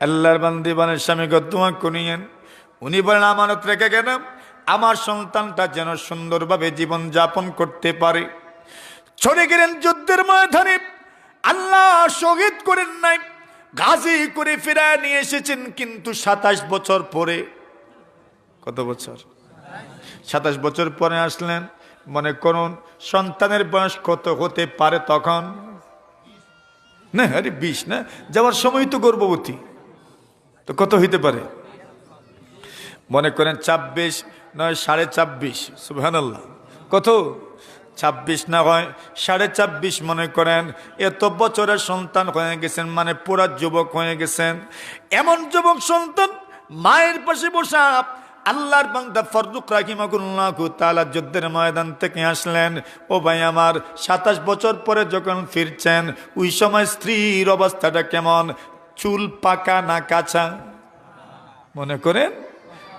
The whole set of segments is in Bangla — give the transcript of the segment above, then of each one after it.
আল্লাহর বান্দি বলেন, স্বামী গদ্দুয়া করিয়েন উনি বলেন, আমানত রেখে গেলাম। আমার সন্তানটা যেন সুন্দরভাবে জীবন যাপন করতে পারে। ছড়ে গেলেন যুদ্ধের ময়দানে। আল্লাহ শহীদ করেন নাই, গাজী করে ফেরায় নিয়ে এসেছেন কিন্তু সাতাশ বছর পরে। কত বছর? সাতাশ বছর পরে আসলেন। মনে করুন, সন্তানের বয়স কত হতে পারে তখন? না, আরে বিশ না, যাওয়ার সময় তো গর্ভবতী। তো কত হইতে পারে? মনে করেন ছাব্বিশ নয় সাড়ে ছাব্বিশ, সুবহানাল্লাহ। কত? ছাব্বিশ না হয় সাড়ে ছাব্বিশ, মনে করেন এত বছরের সন্তান হয়ে গেছেন মানে পুরা যুবক হয়ে গেছেন। এমন যুবক সন্তান মায়ের পাশে বসা আল্লাহর বান্দা ফরদুক রাহিমাকুল্লাহ তালা যুদ্ধের ময়দান থেকে আসলেন। ও ভাই আমার সাতাশ বছর পরে যখন ফিরছেন, ওই সময় স্ত্রীর অবস্থাটা কেমন? চুল পাকা না কাঁচা? মনে করেন?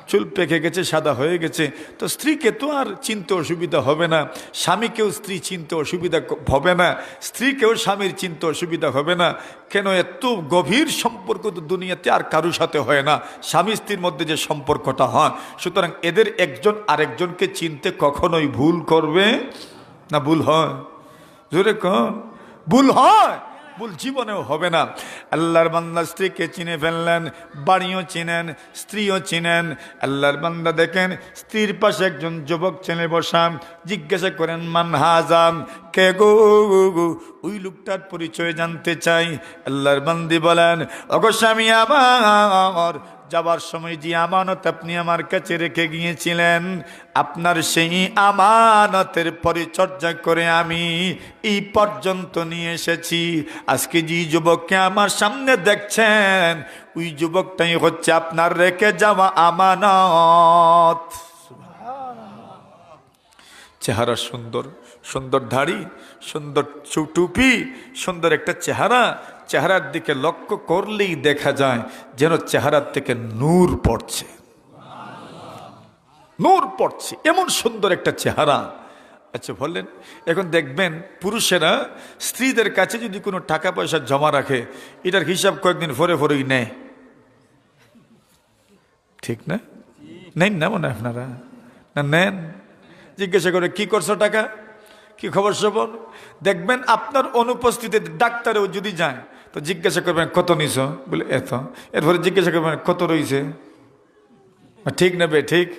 চুল পেকে গেছে, সাদা হয়ে গেছে। তো স্ত্রীকে তো আর চিনতে অসুবিধা হবে না। স্বামীকেও স্ত্রী চিনতে অসুবিধা হবে না। স্ত্রীকেও স্বামীর চিনতে অসুবিধা হবে না। কেন এত গভীর সম্পর্ক তো দুনিয়াতে আর কারোর সাথে হয় না। স্বামী স্ত্রীর মধ্যে যে সম্পর্কটা হয়, সুতরাং এদের একজন আরেকজনকে চিনতে কখনোই ভুল করবে না ভুল হয়। জোরে কন। ভুল হয়! ভুল জীবনেও হবে না। আল্লাহর বান্দা স্ত্রীকে চিনে ফেললেন, বাড়িও চিনেন, স্ত্রীও চিনেন। আল্লাহর বান্দা দেখেন, স্ত্রীর পাশে একজন যুবক ছেলে বসাম জিজ্ঞাসা করেন, মান হাজাম কে গো? ওই লোকটার পরিচয় জানতে চাই। আল্লাহর বান্দি বলেন অগস্বামী আমার যাবার সময় যে আমানত আপনি আমার কাছে রেখে গিয়েছিলেন, আপনার সেই আমানতের পরিচর্যা করে আমি এই পর্যন্ত নিয়ে এসেছি। আজকে যে যুবককে আমার সামনে দেখছেন, ওই যুবকটাই হচ্ছে আপনার রেখে যাওয়া আমানত। চেহারা সুন্দর সুন্দর দাড়ি, সুন্দর টুপি সুন্দর একটা চেহারা চেহারার দিকে লক্ষ্য করলেই দেখা যায় যেন চেহারার থেকে নূর পড়ছে। নূর পড়ছে, এমন সুন্দর একটা চেহারা। আচ্ছা বললেন, এখন দেখবেন পুরুষেরা স্ত্রীদের কাছে যদি কোনো টাকা পয়সা জমা রাখে, এটার হিসাব কয়েকদিন ফরে ফরেই নেয়। ঠিক না? নেন না মনে আপনারা? না, নেন। জিজ্ঞাসা করে, কি করছ টাকা? কি খবর সবর দেখবেন আপনার অনুপস্থিতিতে ডাক্তারেও যদি যায় তো জিজ্ঞাসা করবেন, কত নিছ? বলে, এত। এরপরে জিজ্ঞাসা করবেন, কত রইছে? ঠিক নেবে, ঠিক।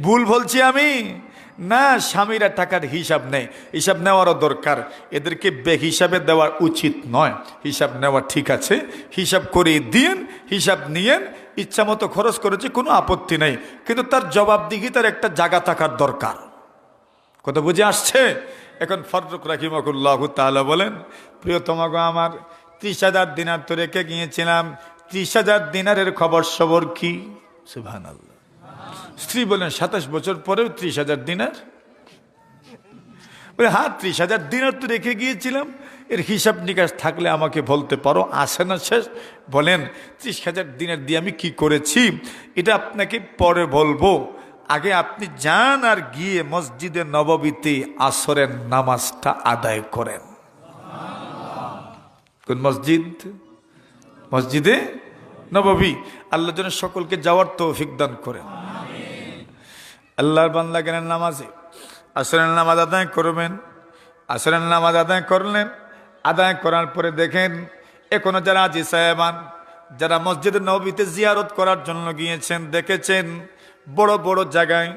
ভুল বলছি আমি? না, স্বামীরা টাকার হিসাব নেই হিসাব নেওয়ারও দরকার। এদেরকে বে হিসাবে দেওয়া উচিত নয়। হিসাব নেওয়া ঠিক আছে। হিসাব করে দিন হিসাব নিয়েন। ইচ্ছা মতো খরচ করেছে, কোনো আপত্তি নেই। কিন্তু তার জবাবদিহি তার একটা জায়গা থাকার দরকার। কত বুঝে আসছে? এখন ফররুক রাহিমকুল্লাহ তাহলে বলেন, প্রিয়তমাগো আমার ত্রিশ হাজার দিনার তো রেখে গিয়েছিলাম। ত্রিশ হাজার দিনারের খবর সবর কি? সুভান স্ত্রী বলেন সাতাশ বছর পরেও ত্রিশ হাজার দিনার? বলে হ্যাঁ ত্রিশ হাজার দিনার তো রেখে গিয়েছিলাম। এর হিসাব নিকাশ থাকলে আমাকে বলতে পারো, আসে না শেষ। বলেন, ত্রিশ হাজার দিনের দিয়ে আমি কি করেছি? এটা আপনাকে পরে বলব। আগে আপনি যান আর গিয়ে মসজিদে নববীতে আসরের নামাজটা আদায় করেন। কোন মসজিদ? মসজিদে নববী। আল্লাহ যেন সকলকে যাওয়ার তৌফিক দান করেন। আল্লাহর বান্দা গেলেন নামাজে আসরের নামাজ আদায় করবেন। আসরের নামাজ আদায় করলেন। আদায় করার পরে দেখেন, এখনও যারা আজি সাহেবান, যারা মসজিদে নবীতে জিয়ারত করার জন্য গিয়েছেন, দেখেছেন, বড় বড় জায়গায়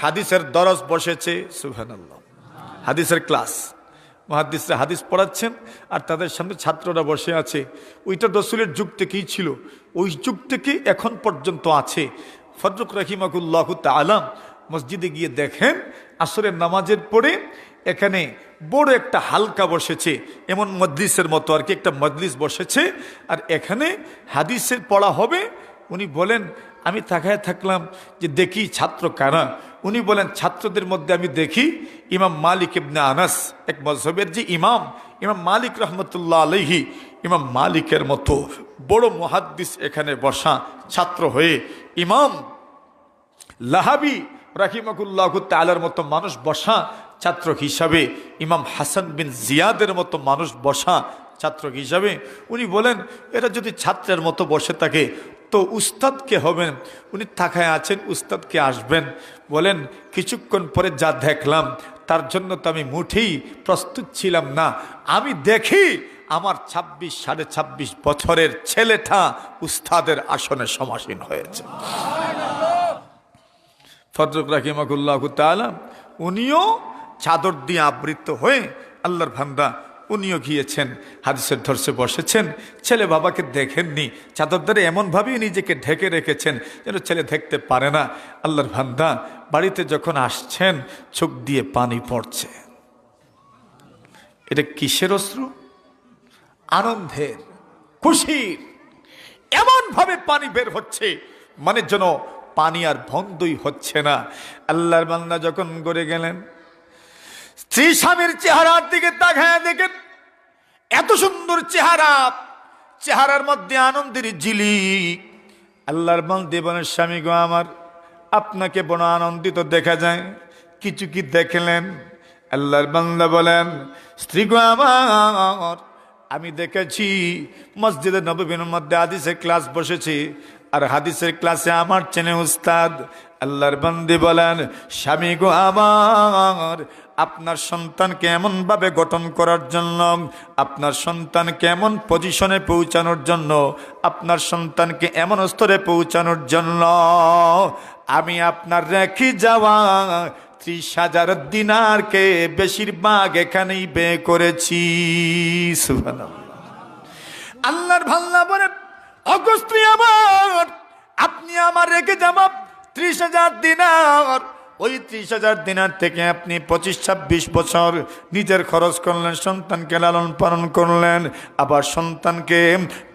হাদিসের দরজ বসেছে। সুবহানাল্লাহ। হাদিসের ক্লাস। মহাদিসরা হাদিস পড়াচ্ছেন আর তাদের সামনে ছাত্ররা বসে আছে। ওইটা রসুলের যুগ থেকেই ছিল? ওই যুগ থেকে এখন পর্যন্ত আছে? ফজরুক রাহিমাকুল্লাহ আলাম মসজিদে গিয়ে দেখেন, আসরের নামাজের পরে এখানে বড় একটা হালকা বসেছে, এমন মজলিসের মতো আর কি, একটা মজলিস বসেছে। আর এখানে হাদিসের পড়া হবে, উনি বলেন আমি তাকায় থাকলাম যে দেখি ছাত্র কানা উনি বলেন, ছাত্রদের মধ্যে আমি দেখি ইমাম মালিক ইবনে আনাস, এক মজহবের যে ইমাম ইমাম মালিক রহমতুল্লাহ আলহি ইমাম মালিকের মতো বড় মহাদ্দিস এখানে বসা ছাত্র হয়ে ইমাম লাহাবি রাহিমাকুল্লাহ তালার মতো মানুষ বসা ছাত্র হিসাবে, ইমাম হাসান বিন জিয়াদের মতো মানুষ বসা ছাত্র হিসাবে। উনি বলেন, এরা যদি ছাত্রের মতো বসে থাকে তো উস্তাদ কে হবেন। উনি থাকায় আছেন উস্তাদ কে আসবেন। বলেন, কিছুক্ষণ পরে যা দেখলাম, তার জন্য তো আমি মুঠেই প্রস্তুত ছিলাম না। আমি দেখি আমার ২৬ সাড়ে ছাব্বিশ বছরের ছেলেটা উস্তাদের আসনে সমাসীন হয়েছে। ফজরক রাহিমাকুল্লাহ তালা উনিও চাদর দিয়ে আবৃত হয়ে আল্লাহর ভান্দা উনিও গিয়েছেন, হাদিসের ধর্ষে বসেছেন, ছেলে বাবাকে দেখেননি চাদর দ্বারা এমনভাবেই নিজেকে ঢেকে রেখেছেন যেন ছেলে দেখতে পারে না। আল্লাহর ভান্দা বাড়িতে যখন আসছেন, চোখ দিয়ে পানি পড়ছে। এটা কিসের অশ্রু? আনন্দের, খুশির। এমনভাবে পানি বের হচ্ছে মানে যেন পানি আর বন্ধই হচ্ছে না। আল্লাহর বান্দা যখন গড়ে গেলেন স্ত্রী স্বামীর চেহারার দিকে তাকায় দেখেন এত সুন্দর চেহারা, চেহারার মধ্যে আনন্দের জিলি আল্লাহর বান্দে বলেন, স্বামী গো আমার, আপনাকে বড় আনন্দিত দেখা যায়। কিছু কি দেখলেন? আল্লাহর বান্দা বলেন, স্ত্রী গো আমার, আমি দেখেছি মসজিদে নবীনের মধ্যে হাদিসের ক্লাস বসেছি, আর হাদিসের ক্লাসে আমার চেনে উস্তাদ। আল্লাহর বন্দি বলেন, স্বামী গো আমার আপনার সন্তানকে এমনভাবে গঠন করার জন্য, আপনার সন্তানকে এমন পজিশনে পৌঁছানোর জন্য, আপনার সন্তানকে এমন স্তরে পৌঁছানোর জন্য, আমি আপনার রেখে যাওয়া ত্রিশ হাজার দিনারকে বেশিরভাগ এখানেই বে করেছি। আল্লাহর ভাল্লা বলে অগস্ত্রী আমার আপনি আমার রেখে যাব ত্রিশ হাজার দিনার ওই ত্রিশ হাজার দিনার থেকে আপনি পঁচিশ, ছাব্বিশ বছর নিজের খরচ করলেন, সন্তানকে লালন পালন করলেন, আবার সন্তানকে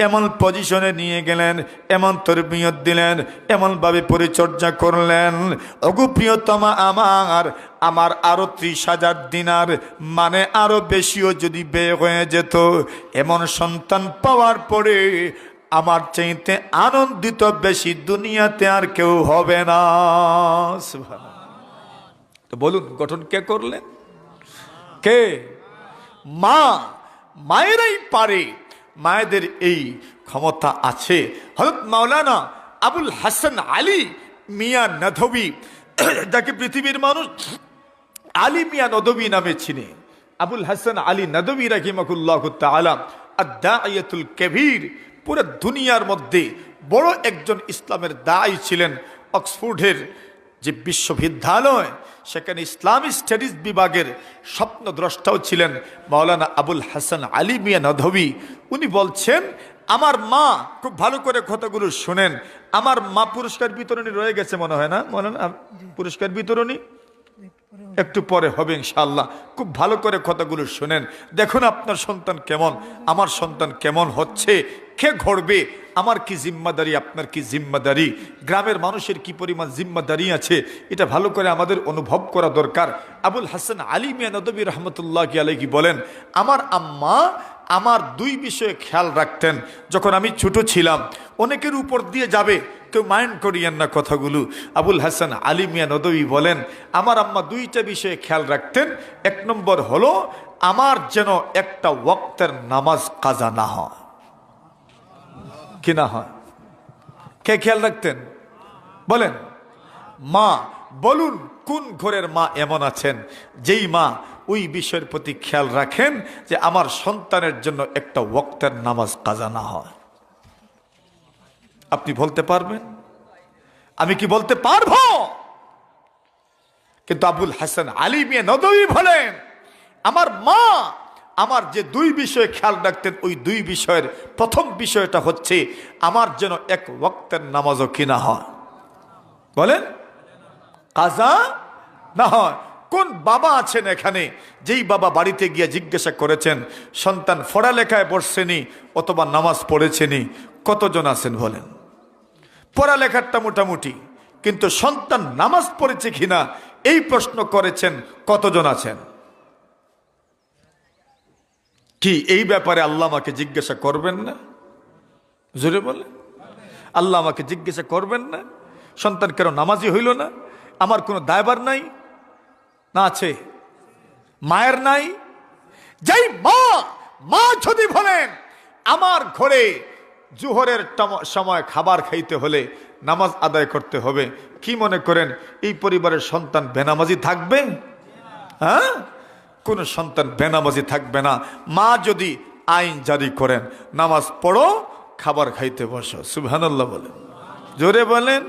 এমন পজিশনে নিয়ে গেলেন, এমন তরবিয়ত দিলেন, এমনভাবে পরিচর্যা করলেন অগুপ্রিয়তমা আমার আমার আরও ত্রিশ হাজার দিনার মানে আরও বেশিও যদি ব্যয় হয়ে যেত, এমন সন্তান পাওয়ার পরে আমার চাইতে আনন্দিত বেশি দুনিয়াতে আর কেউ হবে না। তো বলুন, গঠন কে করলেন? কে? মা, মায়েরাই পারে। মায়েদের এই ক্ষমতা আছে। হজরত মাওলানা আবুল হাসান আলী মিয়া নধবি যাকে পৃথিবীর মানুষ আলী মিয়া নদবী নামে চিনে। আবুল হাসান আলী নদবী রাহিমাকুল্লাহ তালাম আদায়াতুল কবির, পুরো দুনিয়ার মধ্যে বড় একজন ইসলামের দায়ী ছিলেন অক্সফোর্ডের যে বিশ্ববিদ্যালয় সেখানে ইসলামী স্টাডিজ বিভাগের স্বপ্নদ্রষ্টাও ছিলেন মাওলানা আবুল হাসান আলী মিয়া নদবী উনি বলছেন, আমার মা খুব ভালো করে কথাগুলো শোনেন। আমার মা পুরস্কার বিতরণী রয়ে গেছে মনে হয় না? মনে না? পুরস্কার বিতরণী? একটু পরে হবে ইনশাল্লাহ খুব ভালো করে কথাগুলো শোনেন। দেখুন আপনার সন্তান কেমন। আমার সন্তান কেমন হচ্ছে? কে ঘড়বে আমার কি জিম্মাদারি, আপনার কি জিম্মাদারি? গ্রামের মানুষের কি পরিমাণ জিম্মাদারি আছে? এটা ভালো করে আমাদের অনুভব করা দরকার। আবুল হাসান আলী মিয়া নদবী রহমতুল্লাহ আলাইকি বলেন, আমার আম্মা আমার দুই বিষয়ে খেয়াল রাখতেন। যখন আমি ছোট ছিলাম, অনেকের উপর দিয়ে যাবে, কেউ মাইন্ড করিয়েন না কথাগুলো। আবুল হাসান আলী মিয়া নদবী বলেন, আমার আম্মা দুইটা বিষয়ে খেয়াল রাখতেন। এক নম্বর হলো, আমার যেন একটা ওয়াক্তের নামাজ কাজা না হয়। কি না হয়। কে খেয়াল রাখতেন? বলেন, মা, বলুন কোন ঘরের মা এমন আছেন যেই মা ওই বিষয়ের প্রতি খেয়াল রাখেন যে আমার সন্তানের জন্য একটা ওক্তের নামাজ কাজা না হয়। আপনি বলতে পারবেন? আমি কি বলতে পারব? কিন্তু আবুল হাসান আলী মিয়া নদী বলেন, আমার মা আমার যে দুই বিষয়ে খেয়াল রাখতেন, ওই দুই বিষয়ের প্রথম বিষয়টা হচ্ছে, আমার যেন এক ওক্তের নামাজও কিনা হয়। বলেন? কাজা না হয়। কোন বাবা আছেন এখানে, যেই বাবা বাড়িতে গিয়ে জিজ্ঞাসা করেছেন, সন্তান পড়ালেখায় বসছেনি অথবা নামাজ পড়েছেনি, কতজন আছেন বলেন? পড়ালেখারটা মোটামুটি, কিন্তু সন্তান নামাজ পড়েছে কিনা, এই প্রশ্ন করেছেন, কতজন আছেন? কি এই ব্যাপারে আল্লাহ আমাকে জিজ্ঞাসা করবেন না? জোরে বলে। আল্লাহ আমাকে জিজ্ঞাসা করবেন না? সন্তান কেন নামাজি হইল না? আমার কোনো দায়বার নাই? না আছে। মায়ের নাই? যাই মা মা যদি বলেন, আমার ঘরে জুহরের সময় খাবার খাইতে হলে নামাজ আদায় করতে হবে, কি মনে করেন, এই পরিবারের সন্তান বেনামাজি থাকবে? হ্যাঁ? কোনো সন্তান বেনামাজি থাকবে না। মা যদি আইন জারি করেন, নামাজ পড়ো, খাবার খাইতে বসো। সুবহানাল্লাহ বলেন। জোরে বলেন।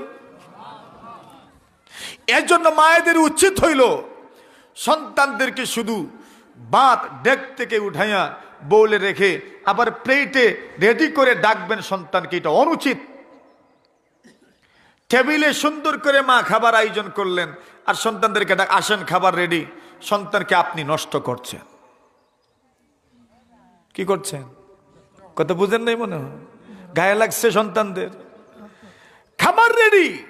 এর জন্য মায়েদের উচিত হইল সন্তানদেরকে শুধু বাত ডেক থেকে উঠাইয়া বউলে রেখে আবার প্লেটে রেডি করে ডাকবেন সন্তানকে, এটা অনুচিত। টেবিলে সুন্দর করে মা খাবার আয়োজন করলেন, আর সন্তানদেরকে ডাক, আসেন খাবার রেডি। সন্তানকে আপনি নষ্ট করছেন। কি করছেন? কথা বুঝেন নাই মনে হয়? গায়ে লাগছে সন্তানদের। খাবার রেডি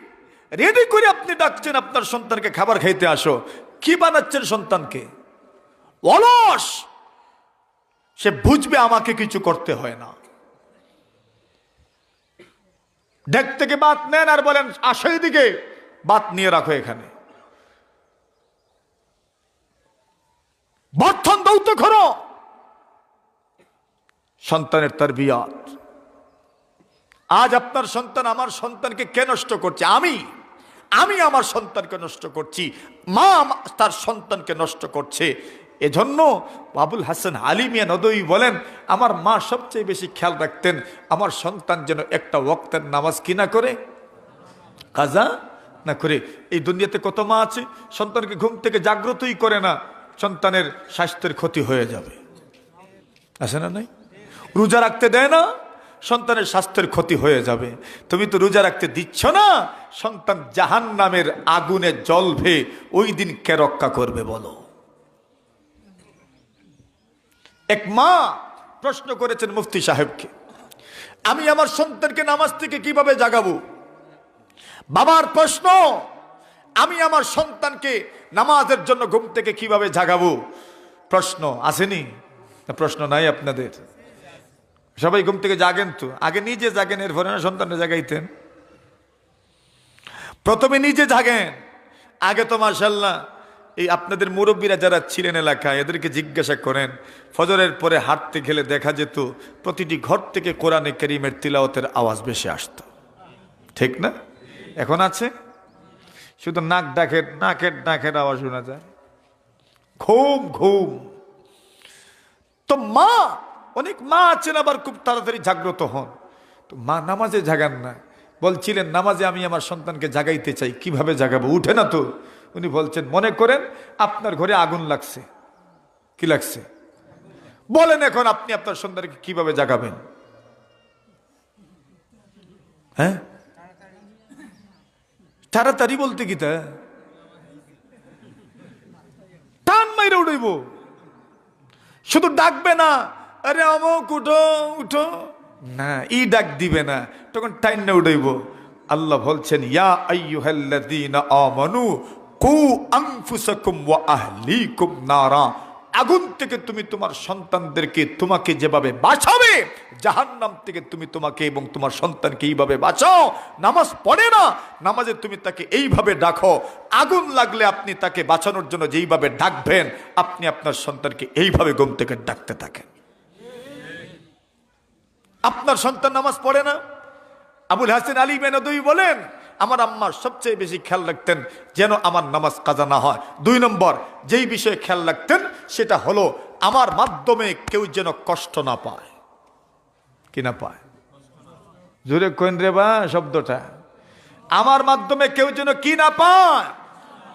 রেডি করে আপনি ডাকছেন, আপনার সন্তানকে খাবার খাইতে আসো। কি বানাচ্ছেন সন্তানকে? অলস! সে বুঝবে আমাকে কিছু করতে হয় না। ডেক থেকে বাত নেন আর বলেন, আসো দিকে বাত নিয়ে রাখো এখানে। বর্তন দৌত করো সন্তানের তার বিয়াত আজ আপনার সন্তান আমার সন্তানকে কে নষ্ট করছে? আমি। আমি আমার সন্তানকে নষ্ট করছি। মা তার সন্তানকে নষ্ট করছে। এজন্য বাবুল হাসান আলিমিয়া নদই বলেন, আমার মা সবচেয়ে বেশি খেয়াল রাখতেন আমার সন্তান যেন একটা ওক্তের নামাজ কিনা করে? কাজা না করে? এই দুনিয়াতে কত মা আছে? সন্তানকে ঘুম থেকে জাগ্রতই করে না। সন্তানের স্বাস্থ্যের ক্ষতি হয়ে যাবে। আছে না নাই? রোজা রাখতে দেয় না, সন্তানের স্বাস্থ্যের ক্ষতি হয়ে যাবে। তুমি তো রোজা রাখতে দিচ্ছ না, সন্তান জাহান নামের আগুনে জ্বলবে, ওই দিন কে রক্ষা করবে বলো? এক মা প্রশ্ন করেছেন মুফতি সাহেবকে, আমি আমার সন্তানকে নামাজ থেকে কীভাবে জাগাবো? বাবার প্রশ্ন আমি আমার সন্তানকে নামাজের জন্য ঘুম থেকে কীভাবে জাগাবো? প্রশ্ন আসেনি। প্রশ্ন নাই আপনাদের। সবাই ঘুম থেকে জাগেন তো। আগে নিজে জাগেন এর ফলে না সন্তানকে জাগাইতেন। প্রথমে নিজে জাগেন। আগে তো মার্শাল্লাহ এই আপনাদের মুরব্বীরা যারা ছিলেন এলাকায়, এদেরকে জিজ্ঞাসা করেন, ফজরের পরে হাঁটতে গেলে দেখা যেত প্রতিটি ঘর থেকে কোরআনে করিমের তিলাওতের আওয়াজ বেশি আসতো। ঠিক না? এখন আছে? শুধু নাক ডাকের, নাকের ডাকের আওয়াজ শোনা যায়। ঘুম ঘুম। তো মা, অনেক মা আছেন আবার খুব তাড়াতাড়ি জাগ্রত হন। তো মা নামাজে জাগান না। বলছিলেন, নামাজে আমি আমার সন্তানকে জাগাইতে চাই। কীভাবে জাগাবো? উঠে না তো। উনি বলছেন, মনে করেন আপনার ঘরে আগুন লাগছে। কি লাগছে? বলেন এখন আপনি আপনার সন্তানকে কীভাবে জাগাবেন? হ্যাঁ? তাড়াতাড়ি বলতে কি তা? টান মাইরে উঠাইব শুধু ডাকবে না, আরে অমুক উঠো উঠো। না, ই ডাক দিবে না, তখন টাইম না উঠাইব আল্লাহ বলছেন, ইয়া আইয়ুহাল্লাযীনা আমানু কু আনফুসাকুম ওয়া আহলিকুম নারা। আগুন থেকে তুমি তোমার সন্তানদেরকে তোমাকে যেভাবে বাঁচাবে জাহান নাম থেকে তুমি তোমাকে এবং তোমার সন্তানকে এইভাবে বাঁচাও। নামাজ পড়ে না, নামাজে তুমি তাকে এইভাবে ডাকো। আগুন লাগলে আপনি তাকে বাঁচানোর জন্য যেইভাবে ডাকবেন, আপনি আপনার সন্তানকে এইভাবে ঘুম থেকে ডাকতে থাকেন। আপনার সন্তান নামাজ পড়ে না? আবুল হাসিন আলী বেনদুই বলেন আমার আম্মা সবচেয়ে বেশি খেয়াল রাখতেন যেন আমার নামাজ কাজা না হয়। দুই নম্বর, যেই বিষয়ে খেয়াল রাখতেন সেটা হলো আমার মাধ্যমে কেউ যেন কষ্ট না পায়। কি না পায়? জোরে কোন রে বা শব্দটা। আমার মাধ্যমে কেউ যেন কি না পায়?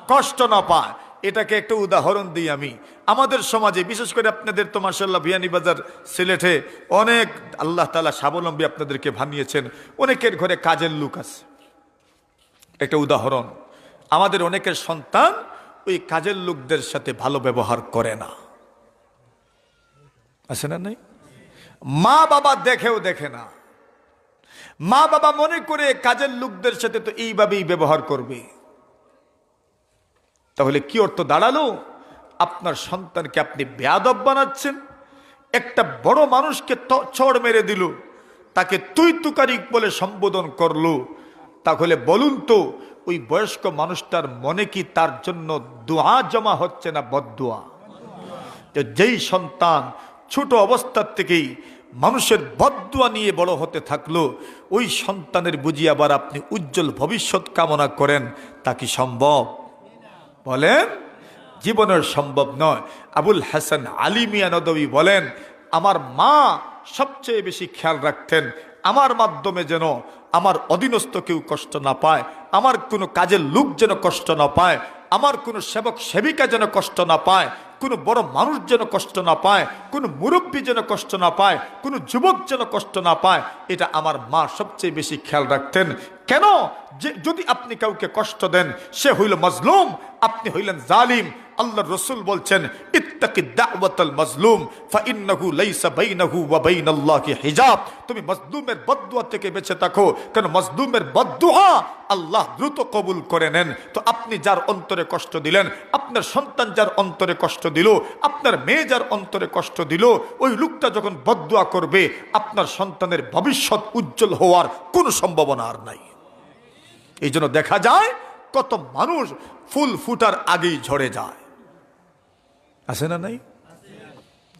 কষ্ট না পায়। এটাকে একটা উদাহরণ দিই আমি। আমাদের সমাজে, বিশেষ করে আপনাদের তো মার্শাল্লাহ বিয়ানীবাজার সিলেটে অনেক আল্লাহ তালা স্বাবলম্বী আপনাদেরকে ভানিয়েছেন অনেকের ঘরে কাজের লোক আছে। একটা উদাহরণ। আমাদের অনেকের সন্তান ওই কাজের লোকদের সাথে ভালো ব্যবহার করে না। আছে না নাই? মা বাবা দেখেও দেখে না। মা বাবা মনে করে কাজের লোকদের সাথে তো এইভাবেই ব্যবহার করবে। তাহলে কি অর্থ দাঁড়াল? আপনার সন্তানকে আপনি বেয়াদব বানাচ্ছেন। একটা বড় মানুষকে চড় মেরে দিল। তাকে তুই তুকারি বলে সম্বোধন করল। তাহলে বলুন তো, ওই বয়স্ক মানুষটার মনে কি তার জন্য দোয়া জমা হচ্ছে না বদুয়া যেই সন্তান ছোট অবস্থার থেকেই মানুষের বদুয়া নিয়ে বড় হতে থাকল, ওই সন্তানের বুঝি আবার আপনি উজ্জ্বল ভবিষ্যৎ কামনা করেন, তা কি সম্ভব? বলেন, জীবনের সম্ভব নয়। আবুল হাসান আলী মিয়া নদবী বলেন, আমার মা সবচেয়ে বেশি খেয়াল রাখতেন আমার মাধ্যমে যেন আমার অধীনস্থ কেউ কষ্ট না পায়, আমার কোনো কাজের লোক যেন কষ্ট না পায়, আমার কোনো সেবক সেবিকা যেন কষ্ট না পায়, কোনো বড় মানুষ যেন কষ্ট না পায়, কোনো মুরব্বী যেন কষ্ট না পায়, কোনো যুবক যেন কষ্ট না পায়, এটা আমার মা সবচেয়ে বেশি খেয়াল রাখতেন। কেন? যে যদি আপনি কাউকে কষ্ট দেন, সে হইল মজলুম, আপনি হইলেন জালিম আল্লাহ রসুল বলছেন তুমি থেকে বেঁচে থাকো আল্লাহ দ্রুত কবুল করে নেন। তো আপনি যার অন্তরে কষ্ট দিলেন, আপনার সন্তান যার অন্তরে কষ্ট দিল, আপনার মেয়ে যার অন্তরে কষ্ট দিল, ওই লোকটা যখন বদদুয়া করবে, আপনার সন্তানের ভবিষ্যৎ উজ্জ্বল হওয়ার কোনো সম্ভাবনা আর নাই। এই জন্য দেখা যায়, কত মানুষ ফুল ফুটার আগেই ঝরে যায়। আছে না নাই?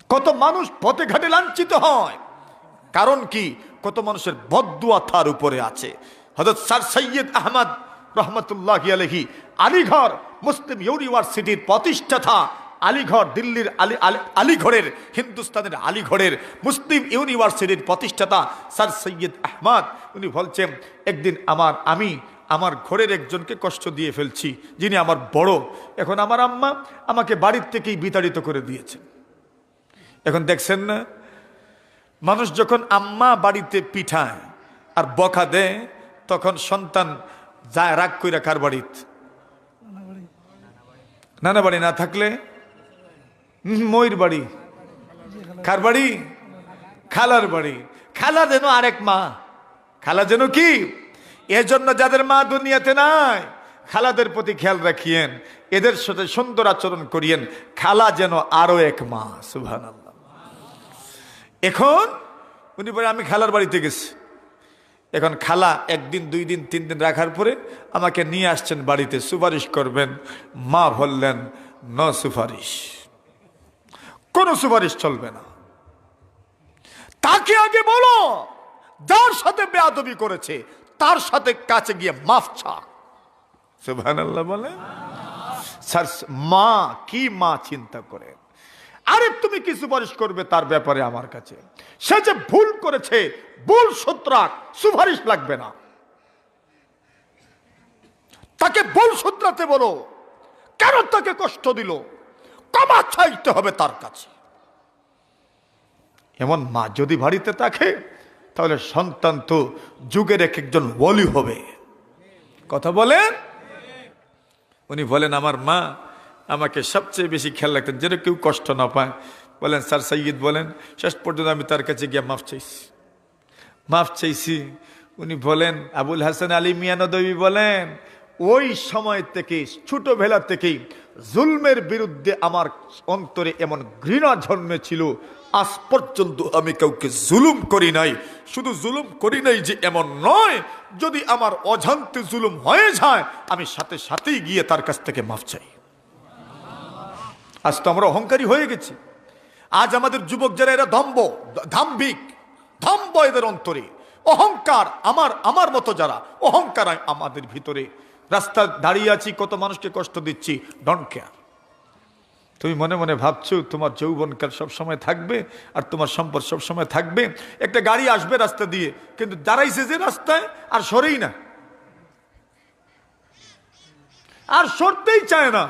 কত মানুষ পথে ঘাটে লাঞ্ছিত হয়। কারণ কি? কত মানুষের বদুয়া তার উপরে আছে। হজরত স্যার সৈয়দ আহমদ রহমতুল্লাহ আলহি আলিঘর মুসলিম ইউনিভার্সিটির প্রতিষ্ঠাতা আলিঘর, দিল্লির আলি, আলি- আলিঘরের, হিন্দুস্তানের আলিঘরের মুসলিম ইউনিভার্সিটির প্রতিষ্ঠাতা স্যার সৈয়দ আহমদ। উনি বলছেন, একদিন আমার আমি আমার ঘরের একজনকে কষ্ট দিয়ে ফেলছি, যিনি আমার বড়। এখন আমার আম্মা আমাকে বাড়ির থেকেই বিতাড়িত করে দিয়েছে। এখন দেখছেন না, মানুষ যখন আম্মা বাড়িতে পিঠায় আর বকা দেয়, তখন সন্তান যায় রাগ কইরা কার বাড়িত? নানা বাড়ি না থাকলে? ময়ূর বাড়ি। কার বাড়ি? খালার বাড়ি। খালা যেন আরেক মা। খালা যেন কি? এজন্য যাদের মা দুনিয়াতে নাই, খালাদের প্রতি খেয়াল রাখিয়েন, এদের সাথে সুন্দর আচরণ করিয়েন, খালা যেন আরও এক মা সুভান এখন উনি বলে, আমি খালার বাড়িতে গেছি। এখন খালা একদিন, দুই দিন, তিন দিন রাখার পরে আমাকে নিয়ে আসছেন বাড়িতে, সুপারিশ করবেন, মা বললেন, ন সুপারিশ। কোনো সুপারিশ চলবে না। তাকে আগে বলো, যার সাথে বেয়াদবি করেছে তার সাথে কাছে গিয়ে মাফ চা। বলে স্যার, মা কি মা চিন্তা করে? আরে, তুমি কি সুপারিশ করবে তার ব্যাপারে আমার কাছে। সে যে ভুল করেছে, ভুল সূত্রাক সুপারিশ লাগবে না। তাকে ভুল সূত্রাতে বলো। কেন তাকে কষ্ট দিল? ক্ষমা চাইতে হবে তার কাছে। এমন মা যদি বাড়িতে থাকে তাহলে সন্তান তো যুগের এক একজন ওলি হবে। কথা বলেন? উনি বলেন, আমার মা আমাকে সবচেয়ে বেশি খেয়াল রাখতেন, যেন কেউ কষ্ট না পায়। বলেন, স্যার সৈয়দ বলেন, শেষ পর্যন্ত আমি তার কাছে গিয়ে মাফ চাইছি। মাফ চাইছি। উনি বলেন, আবুল হাসান আলী মিয়ানদবী বলেন, ওই সময় থেকে, ছোটবেলা থেকেই, জুলমের বিরুদ্ধে আমার অন্তরে এমন ঘৃণা জন্মেছিল আজ পর্যন্ত আমি কাউকে জুলুম করি নাই। শুধু জুলুম করি নাই যে এমন নয়, যদি আমার অজান্তে জুলুম হয়ে যায়, আমি সাথে সাথেই গিয়ে তার কাছ থেকে মাফ চাই। আজ তো আমরা অহংকারী হয়ে গেছি। আজ আমাদের যুবক যারা, এরা দম্ব ধাম্বিক ধম্ব এদের অন্তরে। অহংকার আমার আমার মতো যারা, অহংকার আমাদের ভিতরে। রাস্তা দাঁড়িয়ে আছি, কত মানুষকে কষ্ট দিচ্ছি ডন্ট কেয়ার তুমি মনে মনে ভাবছ, তোমার যৌবনকাল সবসময় থাকবে আর তোমার সম্পদ সবসময় থাকবে। একটা গাড়ি আসবে রাস্তা দিয়ে, কিন্তু দাঁড়াইছে যে রাস্তায় আর সরেই না। আর সরতেই চায় না।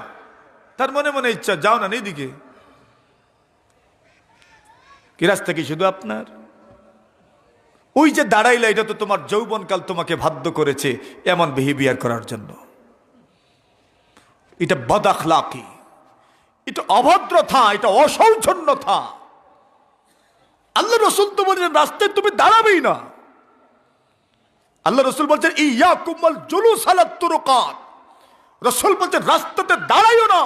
তার মনে মনে ইচ্ছা, যাও না এইদিকে কি রাস্তা কি শুধু আপনার? ওই যে দাঁড়াইলা, এটা তো তোমার যৌবনকাল তোমাকে বাধ্য করেছে এমন বিহেভিয়ার করার জন্য। এটা বদাখলাকি এটা অভদ্রতা, এটা অসৌজন্যতা। আল্লাহ রসুল তো বলছেন, রাস্তায় তুমি দাঁড়াবেই না। আল্লাহ রসুল বলছেন ইয়া কুম্মল জুলুস আলাত তুরকাত। রসুল বলছেন, রাস্তাতে দাঁড়াইও না।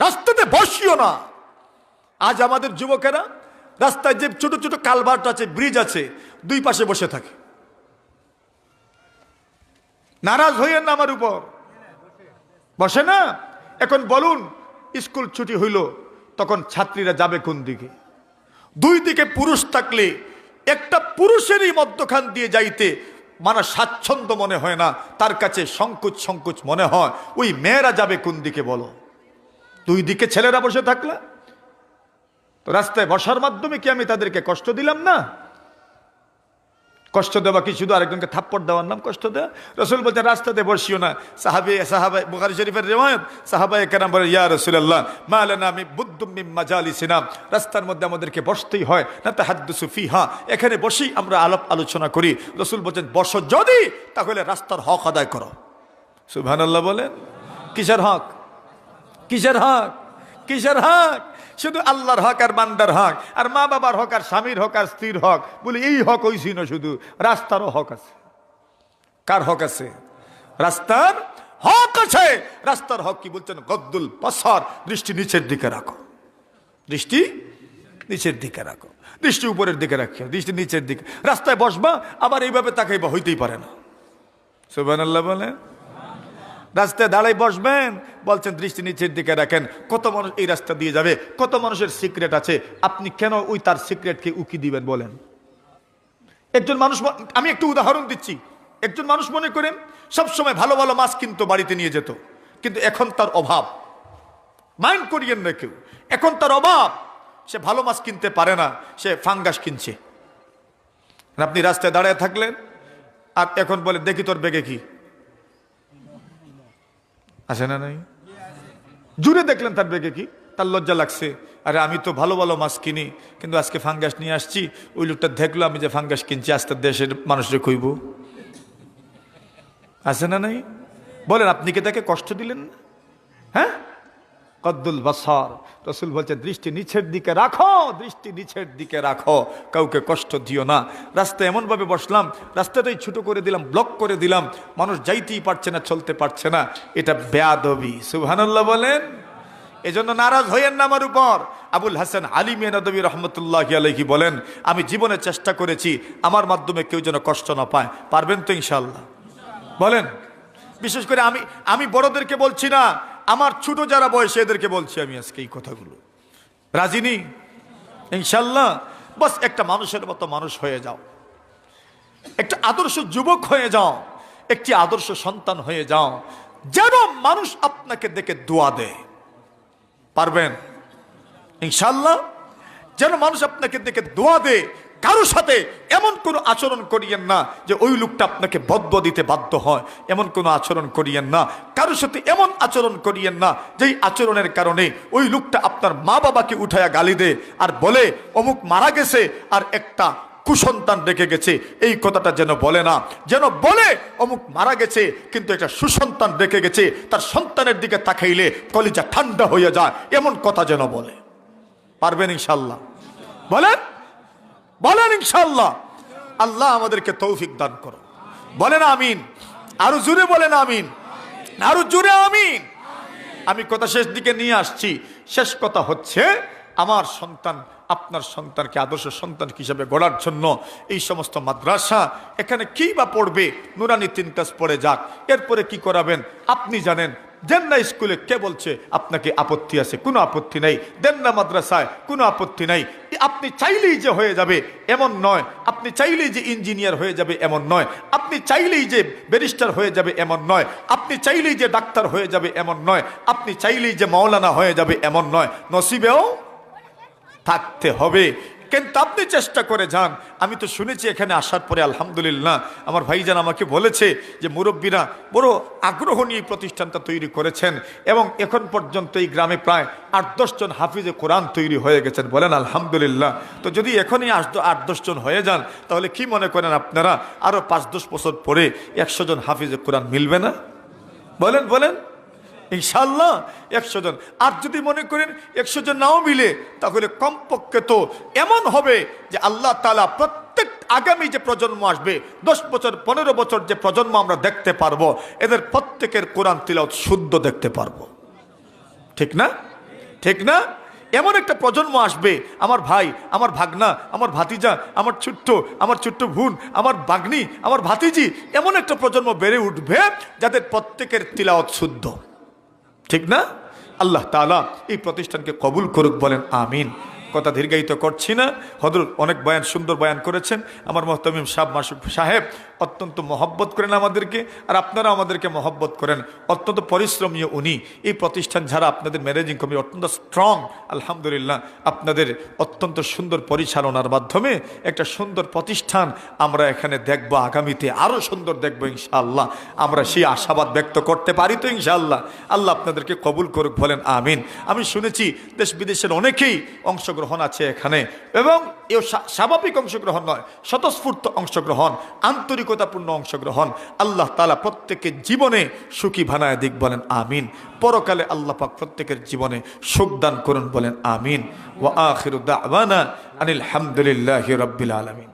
রাস্তাতে বসিও না। আজ আমাদের যুবকেরা রাস্তায় যে ছোট ছোট কালভার্ট আছে, ব্রিজ আছে, দুই পাশে বসে থাকে। নারাজ হইয়েন না আমার উপর। বসে না? এখন বলুন, স্কুল ছুটি হইল, তখন ছাত্রীরা যাবে কোন দিকে? দুই দিকে পুরুষ থাকলে, একটা পুরুষেরই মধ্যখান দিয়ে যাইতে মানে স্বাচ্ছন্দ্য মনে হয় না, তার কাছে সংকোচ সংকোচ মনে হয়। ওই মেয়েরা যাবে কোন দিকে বলো? দুই দিকে ছেলেরা বসে থাকলে? তো রাস্তায় বসার মাধ্যমে কি আমি তাদেরকে কষ্ট দিলাম না? কষ্ট দেওয়া কি শুধু আরেকজনকে থাপ্পড় দেওয়ার নাম কষ্ট দেওয়া? রসুল বলছে, রাস্তাতে বসিও না। সাহাবি সাহাবাই বুখারি শরীফের রেওয়ায়ত সাহাবাই কেরাম বলে, ইয়া মা আলানা আমি বুদ্দুম মিম মাজালি সিনাম রাস্তার মধ্যে আমাদেরকে বসতেই হয় না তা হাদ্দুসু ফিহা। এখানে বসেই আমরা আলাপ আলোচনা করি। রসুল বলছেন, বসো যদি, তাহলে রাস্তার হক আদায় করো। সুবহানাল্লাহ বলেন, কিসের হক? কিসের হক? কিসের হক? শুধু আল্লাহর হক আর বান্দার হক, আর মা বাবার হক আর স্বামীর হক আর স্ত্রীর হক, বলে এই হক ওই ছিল শুধু, রাস্তারও হক আছে। কার হক আছে? রাস্তার হক আছে। রাস্তার হক কি বলছেন? গদ্দুল পাসার দৃষ্টি নিচের দিকে রাখো। দৃষ্টি নিচের দিকে রাখো। দৃষ্টি উপরের দিকে রাখিও। দৃষ্টি নিচের দিকে। রাস্তায় বসবা, আবার এইভাবে তাকাইবা, হইতেই পারে না। সুবান আল্লাহ বলেন। রাস্তায় দাঁড়াই বসবেন। বলছেন, দৃষ্টি নিচের দিকে রাখেন। কত মানুষ এই রাস্তা দিয়ে যাবে? কত মানুষের সিক্রেট আছে? আপনি কেন ওই তার সিক্রেটকে উকি দিবেন বলেন? একজন মানুষ আমি একটু উদাহরণ দিচ্ছি। একজন মানুষ মনে করেন, সবসময় ভালো ভালো মাছ কিনতো বাড়িতে নিয়ে যেত। কিন্তু এখন তার অভাব। মাইন্ড করিয়েন না কেউ। এখন তার অভাব। সে ভালো মাছ কিনতে পারে না। সে ফাঙ্গাস কিনছে। আপনি রাস্তায় দাঁড়ায় থাকলেন, আর এখন বলে দেখি তোর বেগে কি? আছে না নাই? জুড়ে দেখলেন তার বেগে কি? তার লজ্জা লাগছে। আরে আমি তো ভালো ভালো মাছ কিনি, কিন্তু আজকে ফাঙ্গাস নিয়ে আসছি, ওই লোকটা দেখল আমি যে ফাঙ্গাস কিনছি আজকে দেশের মানুষের খুঁইব। আছে না নাই? বলেন, আপনি কি তাকে কষ্ট দিলেন হ্যাঁ? কদ্দুল বাসার। রসুল বলছে, দৃষ্টি নিচের দিকে রাখো, দৃষ্টি নিচের দিকে রাখো। কাউকে কষ্ট দিও না। রাস্তায় এমনভাবে বসলাম রাস্তাটাই ছোট করে দিলাম, ব্লক করে দিলাম। মানুষ যাইতেই পারছে না, চলতে পারছে না। এটা বেয়াদবি। সুবহানাল্লাহ বলেন। এজন্য নারাজ হইয়েন না আমার উপর। আবুল হাসান আলী মেনাদবী রহমতুল্লাহ আলহি বলেন, আমি জীবনে চেষ্টা করেছি, আমার মাধ্যমে কেউ যেন কষ্ট না পায়। পারবেন তো ইনশাল্লাহ বলেন। বিশেষ করে আমি আমি বড়দেরকে বলছি না আমার ছোট যারা বয়সে এদেরকে বলছি আমি আজকে এই কথাগুলো। রাজিনী ইনশাল্লাহ বাস একটা মানুষের মতো মানুষ হয়ে যাও। একটা আদর্শ যুবক হয়ে যাও। একটি আদর্শ সন্তান হয়ে যাও। যেন মানুষ আপনাকে দেখে দোয়া দেয়। পারবেন? ইনশাল্লাহ যেন মানুষ আপনাকে দেখে দোয়া দেয়। কারোর সাথে এমন কোনো আচরণ করিয়েন না যে ওই লোকটা আপনাকে বদ্ধ দিতে বাধ্য হয়। এমন কোনো আচরণ করিয়েন না। কারোর সাথে এমন আচরণ করিয়েন না যেই আচরণের কারণে ওই লোকটা আপনার মা বাবাকে উঠায়া গালি দেয় আর বলে, অমুক মারা গেছে আর একটা কুসন্তান রেখে গেছে। এই কথাটা যেন বলে না। যেন বলে, অমুক মারা গেছে, কিন্তু একটা সুসন্তান রেখে গেছে। তার সন্তানের দিকে তাকাইলে কলিজা ঠান্ডা হয়ে যায়। এমন কথা যেন বলে। পারবেন ইনশাল্লাহ বলেন? বলেন ইনশাল্লাহ আল্লাহ আমাদেরকে তৌফিক দান করো বলেন আমিন। আরও জুড়ে বলেন আমিন। আরও জুড়ে আমিন। আমি কথা শেষ দিকে নিয়ে আসছি। শেষ কথা হচ্ছে, আমার সন্তান আপনার সন্তানকে আদর্শ সন্তান হিসাবে গড়ার জন্য এই সমস্ত মাদ্রাসা এখানে কি বা পড়বে, নুরানি তিন পড়ে যাক। এরপরে কি করাবেন? আপনি জানেন দেন না স্কুলে কে বলছে, আপনাকে আপত্তি আছে? কোনো আপত্তি নেই। দেন না মাদ্রাসায় কোনো আপত্তি নেই। আপনি চাইলেই যে হয়ে যাবে এমন নয়। আপনি চাইলেই যে ইঞ্জিনিয়ার হয়ে যাবে এমন নয়। আপনি চাইলেই যে ব্যারিস্টার হয়ে যাবে এমন নয়। আপনি চাইলেই যে ডাক্তার হয়ে যাবে এমন নয়। আপনি চাইলেই যে মাওলানা হয়ে যাবে এমন নয়। নসিবেও থাকতে হবে। কিন্তু আপনি চেষ্টা করে যান। আমি তো শুনেছি এখানে আসার পরে আলহামদুলিল্লাহ আমার ভাইজান আমাকে বলেছে যে মুরব্বীরা বড় আগ্রহ নিয়ে প্রতিষ্ঠানটা তৈরি করেছেন এবং এখন পর্যন্ত এই গ্রামে প্রায় আট দশজন হাফিজে কোরআন তৈরি হয়ে গেছেন বলেন আলহামদুলিল্লাহ। তো যদি এখনই আট আট দশজন হয়ে যান, তাহলে কি মনে করেন আপনারা আরও পাঁচ দশ বছর পরে একশো জন হাফিজে কোরআন মিলবে না? বলেন বলেন। ইনশাল্লাহ একশো জন। আর যদি মনে করেন একশো জন নাও মিলে, তাহলে কমপক্ষে তো এমন হবে যে আল্লাহ তালা প্রত্যেক আগামী যে প্রজন্ম আসবে, দশ বছর, পনেরো বছর যে প্রজন্ম আমরা দেখতে পারব, এদের প্রত্যেকের কোরআন তিলাওত শুদ্ধ দেখতে পারব। ঠিক না? ঠিক না? এমন একটা প্রজন্ম আসবে, আমার ভাই, আমার ভাগনা, আমার ভাতিজা, আমার ছোট্ট আমার ছোট্ট বোন, আমার বাগনি, আমার ভাতিজি, এমন একটা প্রজন্ম বেড়ে উঠবে যাদের প্রত্যেকের তিলাওয়াত শুদ্ধ। ঠিক না? আল্লাহ তালা এই প্রতিষ্ঠানকে কবুল করুক বলেন আমিন। কথা দীর্ঘায়িত করছি না। হজরত অনেক বয়ান, সুন্দর বয়ান করেছেন। আমার মোহতামিম সাহ মাসুক সাহেব অত্যন্ত মহব্বত করেন আমাদেরকে, আর আপনারা আমাদেরকে মহব্বত করেন। অত্যন্ত পরিশ্রমীয় উনি। এই প্রতিষ্ঠান যারা আপনাদের ম্যানেজিং কমিটি অত্যন্ত স্ট্রং আলহামদুলিল্লাহ। আপনাদের অত্যন্ত সুন্দর পরিচালনার মাধ্যমে একটা সুন্দর প্রতিষ্ঠান আমরা এখানে দেখব, আগামীতে আরও সুন্দর দেখব ইনশাআল্লাহ। আমরা সেই আশাবাদ ব্যক্ত করতে পারি তো ইনশাআল্লাহ। আল্লাহ আপনাদেরকে কবুল করুক বলেন, আমিন। আমি শুনেছি দেশ বিদেশের অনেকেই অংশগ্রহণ আছে এখানে। এবং এ স্বা- স্বাভাবিক অংশগ্রহণ নয়, স্বতঃস্ফূর্ত অংশগ্রহণ, আন্তরিকতাপূর্ণ অংশগ্রহণ। আল্লাহ তালা প্রত্যেকের জীবনে সুখী ভানায় দিক বলেন, আমিন। পরকালে আল্লাহ পাক প্রত্যেকের জীবনে সুখদান করুন বলেন, আমিন। ও আখিরুদ্দা দাওয়ানা আনিল হামদুলিল্লাহ রব্বিল আলামিন।